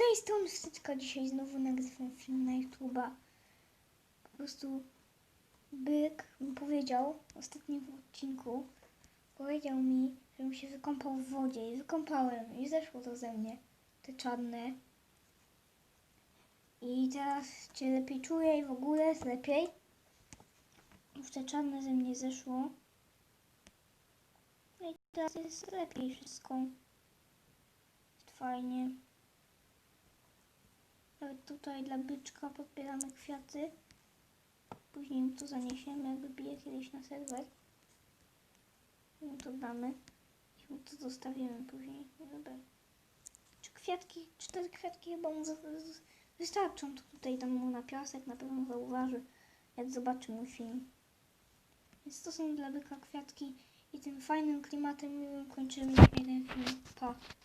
tej strony Styczka dzisiaj znowu nagrywam film na YouTube'a. Po prostu byk mi powiedział w ostatnim odcinku, powiedział mi, żebym się wykąpał w wodzie i wykąpałem i zeszło to ze mnie, te czarne. I teraz cię lepiej czuję i w ogóle jest lepiej. Już te czarne ze mnie zeszło. No i teraz jest lepiej wszystko. Jest fajnie. Tutaj dla byczka podbieramy kwiaty. Później to zaniesiemy, jak wybije kiedyś na serwer. Mu to damy. I mu to zostawimy później. Dobra. Czy kwiatki, cztery kwiatki chyba mu wystarczą. To tutaj dam mu na piasek, na pewno zauważy, jak zobaczy mój film. Więc to są dla byka kwiatki i tym fajnym klimatem kończymy jeden film. Pa.